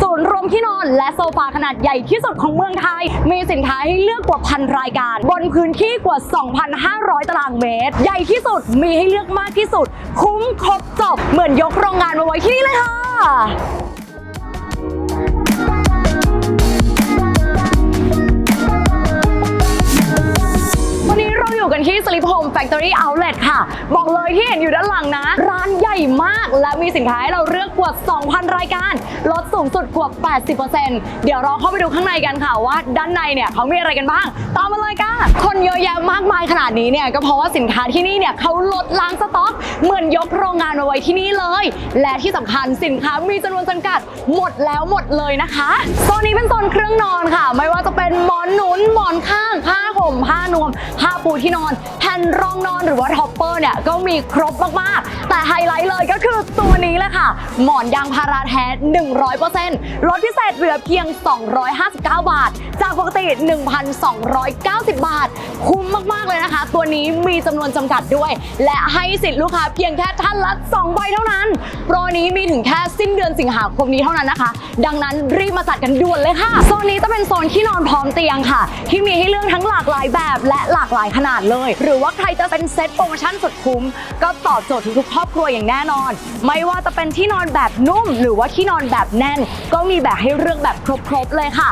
ศูนย์รวมที่นอนและโซฟาขนาดใหญ่ที่สุดของเมืองไทย มีสินค้าให้เลือกกว่าพันรายการ บนพื้นที่กว่า 2,500 ตารางเมตร ใหญ่ที่สุดมีให้เลือกมากที่สุด คุ้มครบจบเหมือนยกโรงงานมาไว้ที่นี่เลยค่ะ กันที่ Sleep Home Factory Outlet ค่ะ บอกเลยที่เห็นอยู่ด้านหลังนะ ร้านใหญ่มากและมีสินค้าให้เราเลือกกว่า 2,000 รายการ ลดสูงสุดกว่า 80%เดี๋ยวเราเข้าไปดูข้างในกันค่ะว่าด้านในเนี่ยเขามีอะไรกันบ้าง ตามมาเลยค่ะ คนเยอะแยะมากมายขนาดนี้เนี่ยก็เพราะว่าสินค้าที่นี่เนี่ยเขาลดล้างสต็อก เหมือนยกโรงงานมาไว้ที่นี่เลย และที่สำคัญสินค้ามีจำนวนจำกัด หมดแล้วหมดเลยนะคะโซนนี้เป็นโซนเครื่องนอนค่ะ ไม่ว่าจะเป็นหมอนหนุนหมอนข้างผ้าห่มผ้านวมผ้า ปูที่นอนแผ่นรองนอนหรือว่าท็อปเปอร์เนี่ยก็มีครบมากๆ แต่ไฮไลท์เลยก็คือตัวนี้เลยค่ะ หมอนยางพาราแท้ 100%ลดพิเศษเหลือเพียง 259 บาท จากปกติ 1,290 บาท คุ้มมากๆเลยนะคะ ตัวนี้มีจำนวนจำกัดด้วย และให้สิทธิ์ลูกค้าเพียงแค่ท่านละ2ใบเท่านั้น โปรนี้มีถึงแค่สิ้นเดือนสิงหาคมนี้เท่านั้นนะคะ ดังนั้นรีบมาจัดกันด่วนเลยค่ะ โซนนี้จะเป็นโซนที่นอนพร้อมเตียงค่ะ ที่มีให้เลือกทั้งหลากหลายแบบและหลากหลายขนาดเลย หรือว่าใครจะเป็นเซ็ตโปรโมชั่นสุดคุ้ม ก็ตอบโจทย์ทุกๆครอบครัวอย่างแน่นอน ไม่ว่าจะเป็นที่นอนแบบนุ่ม หรือว่าที่นอนแบบแน่น ก็มีแบบให้เลือกแบบครบๆเลยค่ะ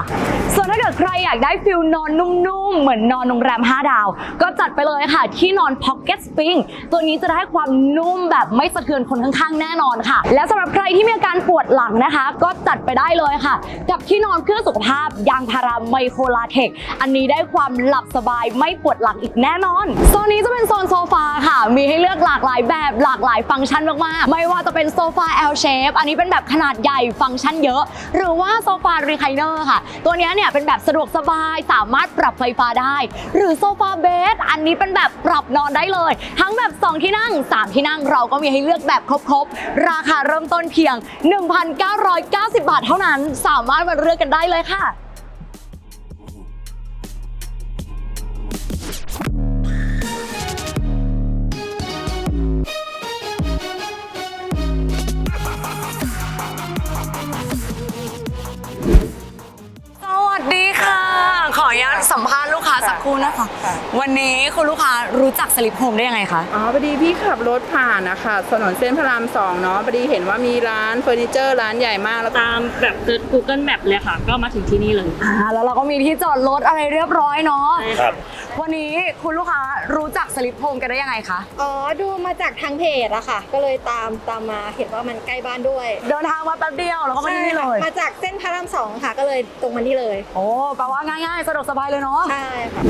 ส่วนถ้าเกิดใครอยากได้ฟิลนอนนุ่มๆ เหมือนนอนโรงแรม 5 ดาว ก็จัดไปเลยค่ะ ที่นอน Pocket Spring ตัวนี้จะได้ความนุ่มแบบไม่สะเทือนคนข้างๆ แน่นอนค่ะ และสำหรับใครที่มีอาการปวดหลังนะคะ ก็จัดไปได้เลยค่ะ กับที่นอนเพื่อสุขภาพยางพาราไมโครลาเทคอันนี้ได้ความหลับสบายไม่ปวดหลังอีกแน่นอน โซนนี้จะเป็นโซนโซฟาค่ะ มีให้เลือกหลากหลายแบบหลากหลายฟังก์ชันมากๆ ไม่ว่าจะเป็นโซฟา L shape อันนี้เป็นแบบขนาดใหญ่ฟังก์ชันเยอะ หรือว่าโซฟารีไคเนอร์ค่ะ ตัวนี้เนี่ยเป็นแบบสะดวกสบายสามารถปรับไฟฟ้าได้ หรือโซฟาเบดอันนี้เป็นแบบปรับนอนได้เลย ทั้งแบบ 2 ที่นั่ง 3 ที่นั่งเราก็มีให้เลือกแบบครบๆ ราคาเริ่มต้นเพียง 1,990 บาทเท่านั้น สามารถมาเลือกกันได้เลยค่ะ สัมภาษณ์ลูกค้าสักครู่นะคะ ค่ะ วันนี้คุณลูกค้ารู้จักสลิปโฮมได้ยังไงคะ อ๋อพอดีพี่ขับรถผ่านนะคะถนนเส้นพระรามสองเนาะพอดีเห็นว่ามีร้านเฟอร์นิเจอร์ร้านใหญ่มากแล้วก็ตามแบบเซิร์ช Google Map เลยค่ะ ก็มาถึงที่นี่เลย อ่า แล้วเราก็มีที่จอดรถอะไรเรียบร้อยเนาะใช่ครับ วันนี้คุณลูกค้ารู้จักสลิปโฮมกันได้ยังไงคะ อ๋อ ดูมาจากทางเพจอะค่ะ ก็เลยตามตามมาเห็นว่ามันใกล้บ้านด้วยเดินทางมาแป๊บเดียวแล้วก็มาที่นี่เลย มาจากเส้นพระรามสองค่ะ ก็เลยตรงมานี่เลย โอ้แปลว่าง่ายๆ สะดวกสบายเลยเนาะ ใช่ค่ะ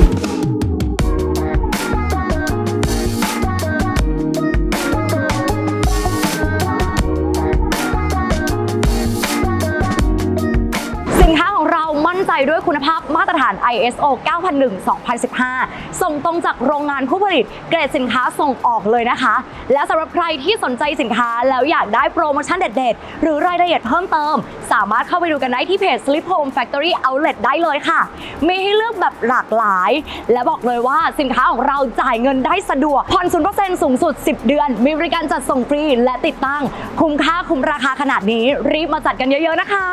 ด้วยคุณภาพมาตรฐาน ISO 9001-2015 ส่งตรงจากโรงงานผู้ผลิตเกรดสินค้าส่งออกเลยนะคะ และสำหรับใครที่สนใจสินค้าแล้วอยากได้โปรโมชั่นเด็ดๆ หรือรายละเอียดเพิ่มเติม สามารถเข้าไปดูกันได้ที่เพจ Slip Home Factory Outlet ได้เลยค่ะ มีให้เลือกแบบหลากหลาย และบอกเลยว่าสินค้าของเราจ่ายเงินได้สะดวกผ่อน0%สูงสุด 10 เดือน มีบริการจัดส่งฟรีและติดตั้ง คุ้มค่าคุ้มราคาขนาดนี้รีบมาจัดกันเยอะๆนะคะ